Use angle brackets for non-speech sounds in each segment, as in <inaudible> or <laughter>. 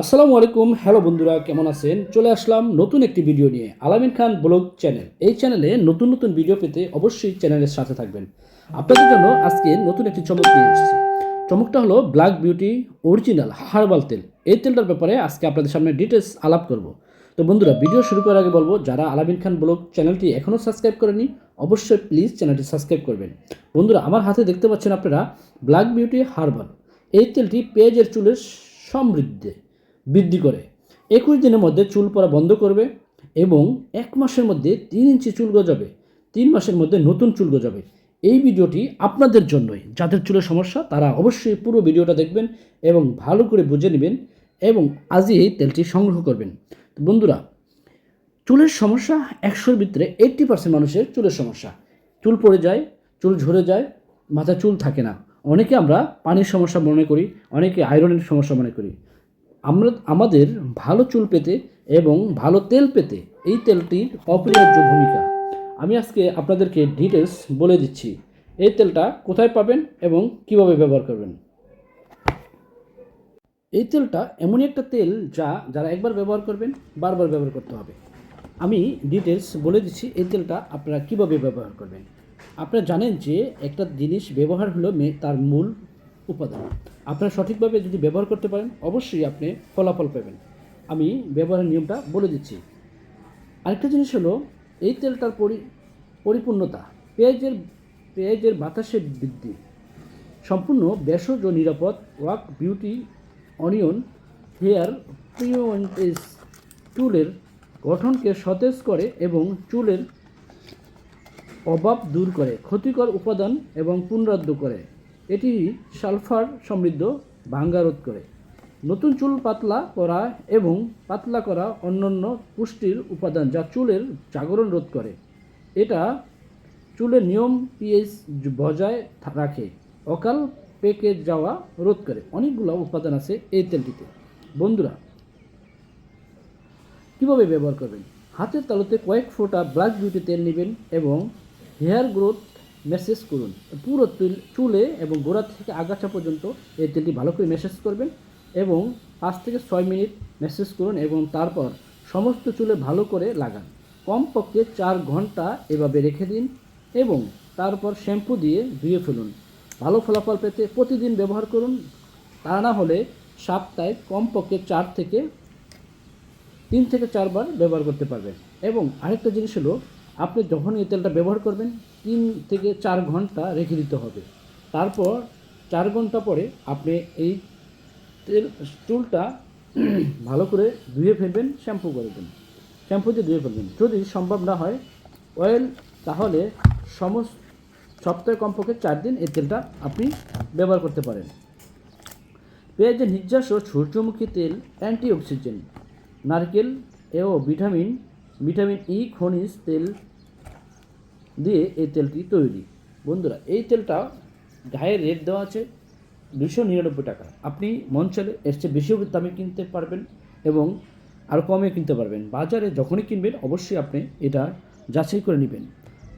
আসসালামু আলাইকুম। হ্যালো বন্ধুরা, কেমন আছেন? চলে আসলাম নতুন একটি ভিডিও নিয়ে। আলামিন খান ব্লগ চ্যানেল। এই চ্যানেলে নতুন নতুন ভিডিও পেতে অবশ্যই চ্যানেলের সাথে থাকবেন। আপনাদের জন্য আজকে নতুন একটি চমক নিয়ে এসেছি। চমকটা হলো ব্ল্যাক বিউটি অরিজিনাল হার্বাল তেল। এই তেলটার ব্যাপারে আজকে আপনাদের সামনে ডিটেলস আলাপ করব। তো বন্ধুরা, ভিডিও শুরু করার আগে বলব, যারা আলামিন খান ব্লগ চ্যানেলটি এখনও সাবস্ক্রাইব করেনি অবশ্যই প্লিজ চ্যানেলটি সাবস্ক্রাইব করবেন। বন্ধুরা, আমার হাতে দেখতে পাচ্ছেন আপনারা ব্ল্যাক বিউটি হার্বাল এই তেলটি পেঁয়াজের চুলের সমৃদ্ধি বৃদ্ধি করে। একুশ দিনের মধ্যে চুল পড়া বন্ধ করবে এবং এক মাসের মধ্যে তিন ইঞ্চি চুল গজাবে। তিন মাসের মধ্যে নতুন চুল গজাবে। এই ভিডিওটি আপনাদের জন্যই। যাদের চুলের সমস্যা, তারা অবশ্যই পুরো ভিডিওটা দেখবেন এবং ভালো করে বুঝে নেবেন এবং আজই এই তেলটি সংগ্রহ করবেন। বন্ধুরা, চুলের সমস্যা একশোর ভিতরে এইট্টি পার্সেন্ট মানুষের চুলের সমস্যা। চুল পড়ে যায়, চুল ঝরে যায়, মাথায় চুল থাকে না। অনেকে আমরা পানির সমস্যা মনে করি, অনেকে আয়রনের সমস্যা মনে করি। আমরা, আমাদের ভালো চুল পেতে এবং ভালো তেল পেতে এই তেলটির অপরিহার্য ভূমিকা। আমি আজকে আপনাদেরকে ডিটেলস বলে দিচ্ছি। এই তেলটা কোথায় পাবেন এবং কীভাবে ব্যবহার করবেন? এই তেলটা এমনই একটা তেল যা, যারা একবার ব্যবহার করবেন, বারবার ব্যবহার করতে হবে। আমি ডিটেলস বলে দিচ্ছি এই তেলটা আপনারা কীভাবে ব্যবহার করবেন। আপনারা জানেন যে একটা জিনিস ব্যবহার হলো তার মূল উপাদান। আপনারা সঠিকভাবে যদি ব্যবহার করতে পারেন, অবশ্যই আপনি ফলাফল পাবেন। আমি ব্যবহারের নিয়মটা বলে দিচ্ছি। আরেকটা জিনিস হলো, এই তেলটার পরি, পরিপূর্ণতা, পেঁয়াজের পেঁয়াজের বাতাসের বৃদ্ধি। সম্পূর্ণ ভেষজ ও নিরাপদ ওয়াক বিউটি অনিয়ন হেয়ার প্রিওয়েন্টেজ চুলের গঠনকে সতেজ করে এবং চুলের অভাব দূর করে, ক্ষতিকর উপাদান এবং পুনরুদ্ধ করে। এটি সালফার সমৃদ্ধ, ভাঙ্গা রোধ করে। নতুন চুল পাতলা করা এবং পাতলা করা অন্যান্য পুষ্টির উপাদান যা চুলের জাগরণ রোধ করে। এটা চুলের নিয়ম পিএইচ বজায় রাখে, অকাল পেকে যাওয়া রোধ করে। অনেকগুলো উপাদান আছে এই তেলটিতে। বন্ধুরা, কীভাবে ব্যবহার করবেন? হাতের তালুতে কয়েক ফোঁটা ব্ল্যাক বিউটি তেল নেবেন এবং হেয়ার গ্রোথ মেসেজ করুন। পুরো চুল- এবং গোড়া থেকে আগাছা পর্যন্ত এই তেলটি ভালো করে মেসেজ করবেন এবং পাঁচ থেকে ছয় মিনিট মেসেজ করুন এবং তারপর সমস্ত চুলে ভালো করে লাগান। কমপক্ষে চার ঘণ্টা এভাবে রেখে দিন এবং তারপর শ্যাম্পু দিয়ে ধুয়ে ফেলুন। ভালো ফলাফল পেতে প্রতিদিন ব্যবহার করুন। তা না হলে সপ্তাহে কমপক্ষে চার থেকে তিন থেকে চারবার ব্যবহার করতে পারবেন। এবং আরেকটা জিনিস হলো আপনি যখন এই তেলটা ব্যবহার করবেন, তিন থেকে চার ঘণ্টা রেখে দিতে হবে। তারপর চার ঘণ্টা পরে আপনি এই তেল, চুলটা <clears throat> ভালো করে ধুয়ে ফেলবেন, শ্যাম্পু করবেন শ্যাম্পু দিয়ে ধুয়ে ফেলবেন। যদি সম্ভব না হয় অয়েল তাহলে সমস্ত, সপ্তাহে কমপক্ষে চার দিন এই তেলটা আপনি ব্যবহার করতে পারেন। পেঁয়াজের নির্যাস ও সূর্যমুখী তেল, অ্যান্টিঅক্সিডেন্ট, নারকেল ও ভিটামিন ভিটামিন ই, খনিজ তেল দিয়ে এই তেলটি তৈরি। বন্ধুরা, এই তেলটা গায়ের রেট দেওয়া আছে দুশো নিরানব্বই টাকা। আপনি মন চলে এর চেয়ে বেশিও দামে কিনতে পারবেন এবং আরও কমে কিনতে পারবেন। বাজারে যখনই কিনবেন, অবশ্যই আপনি এটা যাচাই করে নেবেন।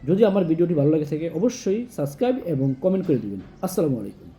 যদি আমার ভিডিওটি ভালো লাগে থাকে, অবশ্যই সাবস্ক্রাইব এবং কমেন্ট করে দেবেন। আসসালামু আলাইকুম।